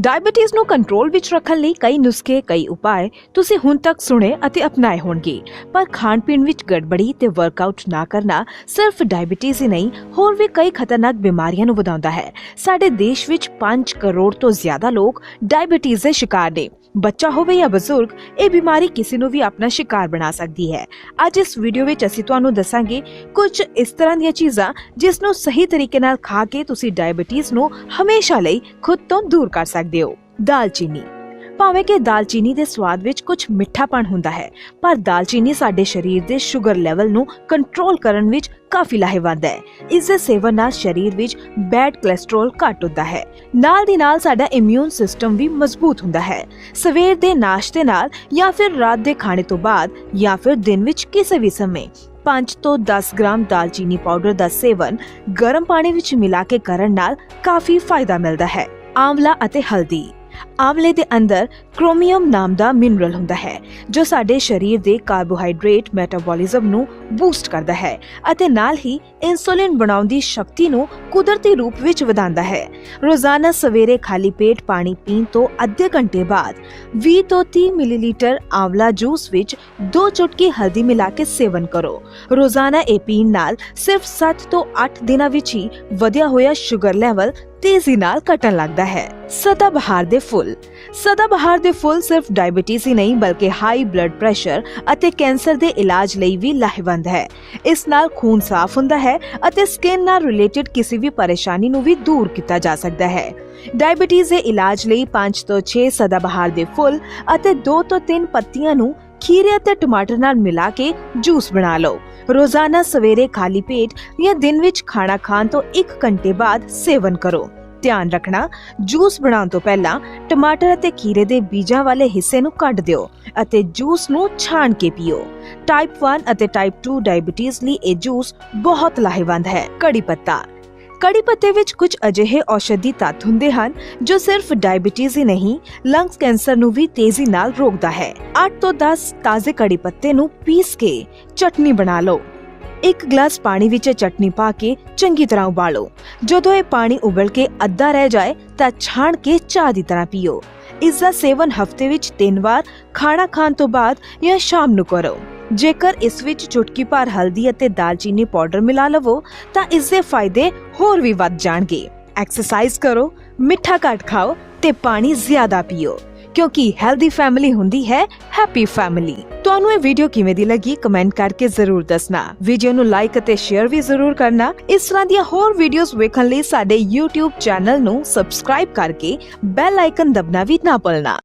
Diabetes ਨੂੰ control ਵਿੱਚ ਰੱਖਣ ਲਈ ਕਈ ਨੁਸਖੇ, ਕਈ ਉਪਾਅ ਤੁਸੀਂ ਹੁਣ ਤੱਕ ਸੁਣੇ ਅਤੇ ਅਪਣਾਏ ਹੋਣਗੇ। ਪਰ ਖਾਣ ਪੀਣ ਵਿੱਚ ਗੜਬੜੀ ਤੇ ਵਰਕਆਊਟ ਨਾ ਕਰਨਾ ਸਿਰਫ ਡਾਇਬੀਟੀਜ਼ ਹੀ ਨਹੀਂ, ਹੋਰ ਵੀ ਕਈ ਖਤਰਨਾਕ ਬਿਮਾਰੀਆਂ ਨੂੰ ਵਧਾਉਂਦਾ ਹੈ। ਸਾਡੇ ਦੇਸ਼ ਵਿੱਚ 5 ਕਰੋੜ ਤੋਂ ਜ਼ਿਆਦਾ ਲੋਕ ਡਾਇਬੀਟੀਜ਼ ਦੇ ਸ਼ਿਕਾਰ ਨੇ। ਬੱਚਾ ਹੋਵੇ ਜਾਂ ਬਜ਼ੁਰਗ, ਇਹ ਬਿਮਾਰੀ ਕਿਸੇ ਨੂੰ ਵੀ ਆਪਣਾ ਸ਼ਿਕਾਰ ਬਣਾ ਸਕਦੀ ਹੈ। ਅੱਜ ਇਸ ਵੀਡੀਓ ਵਿੱਚ ਅਸੀਂ ਤੁਹਾਨੂੰ ਦੱਸਾਂਗੇ ਕੁਝ ਇਸ ਤਰ੍ਹਾਂ ਦੀਆਂ ਚੀਜ਼ਾਂ ਜਿਸ ਨੂੰ ਸਹੀ ਤਰੀਕੇ ਨਾਲ ਖਾ ਕੇ ਤੁਸੀਂ ਡਾਇਬੀਟੀਜ਼ ਨੂੰ ਹਮੇਸ਼ਾ ਲਈ ਖੁਦ ਤੋਂ ਦੂਰ ਕਰ ਸਕਦੇ ਹੋ। ਦਾਲਚੀਨੀ। ਭਾਵੇਂ ਕਿ ਦਾਲਚੀਨੀ ਦੇ ਸਵਾਦ ਵਿੱਚ ਕੁਝ ਮਿੱਠਾਪਣ ਹੁੰਦਾ ਹੈ, ਪਰ ਦਾਲਚੀਨੀ ਸਾਡੇ ਸਰੀਰ ਦੇ ਸ਼ੂਗਰ ਲੈਵਲ ਨੂੰ ਕੰਟਰੋਲ ਕਰਨ ਵਿੱਚ ਕਾਫੀ ਲਾਹੇਵੰਦ ਹੈ। ਇਸ ਦੇ ਸੇਵਨ ਨਾਲ ਸਰੀਰ ਵਿੱਚ ਬੈਡ ਕੋਲੇਸਟ੍ਰੋਲ ਘੱਟ ਹੁੰਦਾ ਹੈ। ਨਾਲ ਦੀ ਨਾਲ ਸਾਡਾ ਇਮਿਊਨ ਸਿਸਟਮ ਵੀ ਮਜ਼ਬੂਤ ਹੁੰਦਾ ਹੈ। ਸਵੇਰ ਦੇ ਨਾਸ਼ਤੇ ਨਾਲ ਜਾਂ ਫਿਰ ਰਾਤ ਦੇ ਖਾਣੇ ਤੋਂ ਬਾਅਦ ਜਾਂ ਫਿਰ ਦਿਨ ਵਿੱਚ ਕਿਸੇ ਵੀ ਸਮੇਂ 5 ਤੋਂ 10 ਗ੍ਰਾਮ ਦਾਲਚੀਨੀ ਪਾਊਡਰ ਦਾ ਸੇਵਨ ਗਰਮ ਪਾਣੀ ਵਿੱਚ ਮਿਲਾ ਕੇ ਕਰਨ ਨਾਲ ਕਾਫੀ ਫਾਇਦਾ ਮਿਲਦਾ ਹੈ। ਆਂਵਲਾ ਅਤੇ ਹਲਦੀ ਆਂਵਲੇ ਦੇ ਅੰਦਰ ਕ੍ਰੋਮੀਅਮ ਨਾਮ ਦਾ ਮਿਨਰਲ ਹੁੰਦਾ ਹੈ, ਜੋ ਸਾਡੇ ਸਰੀਰ ਦੇ ਕਾਰਬੋਹਾਈਡਰੇਟ ਮੈਟਾਬੋਲਿਜ਼ਮ ਨੂੰ ਬੂਸਟ ਕਰਦਾ ਹੈ ਅਤੇ ਨਾਲ ਹੀ ਇਨਸੂਲਿਨ ਬਣਾਉਣ ਦੀ ਸ਼ਕਤੀ ਨੂੰ ਕੁਦਰਤੀ ਰੂਪ ਵਿੱਚ ਵਧਾਉਂਦਾ ਹੈ। ਰੋਜ਼ਾਨਾ ਸਵੇਰੇ ਖਾਲੀ ਪੇਟ ਪਾਣੀ ਪੀਣ ਤੋਂ ਅੱਧੇ ਘੰਟੇ ਬਾਅਦ 20 ਤੋਂ 30 ਮਿਲੀਲੀਟਰ ਆਵਲਾ ਜੂਸ ਵਿੱਚ ਦੋ ਚੁਟਕੀ ਹਲਦੀ ਮਿਲਾ ਕੇ ਸੇਵਨ ਕਰੋ। ਰੋਜ਼ਾਨਾ ਇਹ ਪੀਣ ਨਾਲ ਸਿਰਫ 7 ਤੋਂ 8 ਦਿਨਾਂ ਵਿੱਚ ਹੀ ਵਧਿਆ ਹੋਇਆ ਸ਼ੂਗਰ ਲੈਵਲ ਤੇਜ਼ੀ ਨਾਲ ਘਟਣ ਲੱਗਦਾ ਹੈ। ਸਦਾ ਦੇ ਫੁੱਲ। ਸਦਾ ਦੇ ਫੁੱਲ ਸਿਰਫ ਡਾਇਬੀਟੀਜ਼ ਹੀ ਨਹੀਂ, ਬਲਕਿ ਹਾਈ ਬਲੱਡ ਪ੍ਰੈਸ਼ਰ ਅਤੇ ਕੈਂਸਰ ਦੇ ਇਲਾਜ ਲਈ ਵੀ ਲਾਹੇਵੰਦ ਹੈ। ਇਸ ਨਾਲ ਖੂਨ ਸਾਫ਼ ਹੁੰਦਾ ਹੈ ਅਤੇ ਸਕਿਨ ਨਾਲ ਰਿਲੇਟਡ ਕਿਸੇ ਵੀ ਪਰੇਸ਼ਾਨੀ ਨੂੰ ਵੀ ਦੂਰ ਕੀਤਾ ਜਾ ਸਕਦਾ ਹੈ। ਡਾਇਬੀਟੀਜ਼ ਦੇ ਇਲਾਜ ਲਈ 5 ਤੋਂ 6 ਸਦਾ ਬਹਾਰ ਦੇ ਫੁੱਲ ਅਤੇ 2 ਤੋਂ 3 ਪੱਤੀਆਂ ਨੂੰ ਖੀਰੇ ਅਤੇ ਟਮਾਟਰ ਨਾਲ ਮਿਲਾ ਕੇ ਜੂਸ ਬਣਾ ਲਓ। ਰੋਜ਼ਾਨਾ ਸਵੇਰੇ ਖਾਲੀ ਪੇਟ ਜਾਂ ਦਿਨ ਵਿੱਚ ਖਾਣਾ ਖਾਣ ਤੋਂ 1 ਘੰਟੇ ਬਾਅਦ ਸੇਵਨ ਕਰੋ। ਧਿਆਨ ਰੱਖਣਾ, ਜੂਸ ਬਣਾਉਣ ਤੋਂ ਪਹਿਲਾਂ ਟਮਾਟਰ ਅਤੇ ਖੀਰੇ ਦੇ ਬੀਜਾਂ ਵਾਲੇ ਹਿੱਸੇ ਨੂੰ ਕੱਢ ਦਿਓ ਅਤੇ ਜੂਸ ਨੂੰ ਛਾਣ ਕੇ ਪੀਓ। ਟਾਈਪ 1 ਅਤੇ ਟਾਈਪ 2 ਡਾਇਬੀਟੀਜ਼ ਲਈ ਇਹ ਜੂਸ ਬਹੁਤ ਲਾਹੇਵੰਦ ਹੈ। ਕੜੀ ਪੱਤਾ। ਕੜੀ ਪੱਤੇ ਵਿੱਚ ਕੁਝ ਅਜਿਹੇ ਔਸ਼ਧੀ ਤੱਤ ਹੁੰਦੇ ਹਨ, ਜੋ ਸਿਰਫ ਡਾਇਬੀਟੀਜ਼ ਹੀ ਨਹੀਂ ਲੰਗਸ ਕੈਂਸਰ ਨੂੰ ਵੀ ਤੇਜ਼ੀ ਨਾਲ ਰੋਕਦਾ ਹੈ। 8 ਤੋਂ 10 ਤਾਜ਼ੇ ਕੜੀ ਪੱਤੇ ਨੂੰ ਪੀਸ ਕੇ ਚਟਨੀ ਬਣਾ ਲਓ। ਇੱਕ ਗਲਾਸ ਪਾਣੀ ਵਿੱਚ ਚਟਨੀ ਪਾ ਕੇ ਚੰਗੀ ਤਰ੍ਹਾਂ ਉਬਾਲੋ। ਜਦੋਂ ਇਹ ਪਾਣੀ ਉਬਲ ਕੇ ਅੱਧਾ ਰਹਿ ਜਾਏ, ਤਾਂ ਛਾਣ ਕੇ ਚਾਹ ਦੀ ਤਰ੍ਹਾਂ ਪੀਓ। ਇਸ ਦਾ ਸੇਵਨ ਹਫ਼ਤੇ ਵਿੱਚ ਤਿੰਨ ਵਾਰ, ਖਾਣਾ ਖਾਣ ਤੋਂ ਬਾਅਦ ਜਾਂ ਸ਼ਾਮ ਨੂੰ ਕਰੋ। ਜੇਕਰ ਇਸ ਵਿੱਚ ਚੁਟਕੀ ਭਰ ਹਲਦੀ ਅਤੇ ਦਾਲਚੀਨੀ ਪਾਊਡਰ ਮਿਲਾ ਲਵੋ, ਤਾਂ ਇਸ ਦੇ ਫਾਇਦੇ ਹੋਰ ਵੀ ਵੱਧ ਜਾਣਗੇ। ਐਕਸਰਸਾਈਜ਼ ਕਰੋ, ਮਿੱਠਾ ਘੱਟ ਖਾਓ ਤੇ ਪਾਣੀ ਜ਼ਿਆਦਾ ਪੀਓ, ਕਿਉਂਕਿ ਹੈਲਦੀ ਫੈਮਿਲੀ ਹੁੰਦੀ ਹੈ ਹੈਪੀ ਫੈਮਿਲੀ ਤੁਹਾਨੂੰ ਇਹ ਵੀਡੀਓ ਕਿਵੇਂ ਦੀ ਲੱਗੀ ਕਮੈਂਟ ਕਰਕੇ ਜ਼ਰੂਰ ਦੱਸਣਾ। ਵੀਡੀਓ ਨੂੰ ਲਾਈਕ ਅਤੇ ਸ਼ੇਅਰ ਵੀ ਜ਼ਰੂਰ ਕਰਨਾ। ਇਸ ਤਰ੍ਹਾਂ ਦੀਆਂ ਹੋਰ ਵੀਡੀਓਜ਼ ਵੇਖਣ ਲਈ ਸਾਡੇ YouTube ਚੈਨਲ ਨੂੰ ਸਬਸਕ੍ਰਾਈਬ ਕਰਕੇ ਬੈਲ ਆਈਕਨ ਦਬਣਾ ਵੀ ਨਾ ਭੁੱਲਣਾ।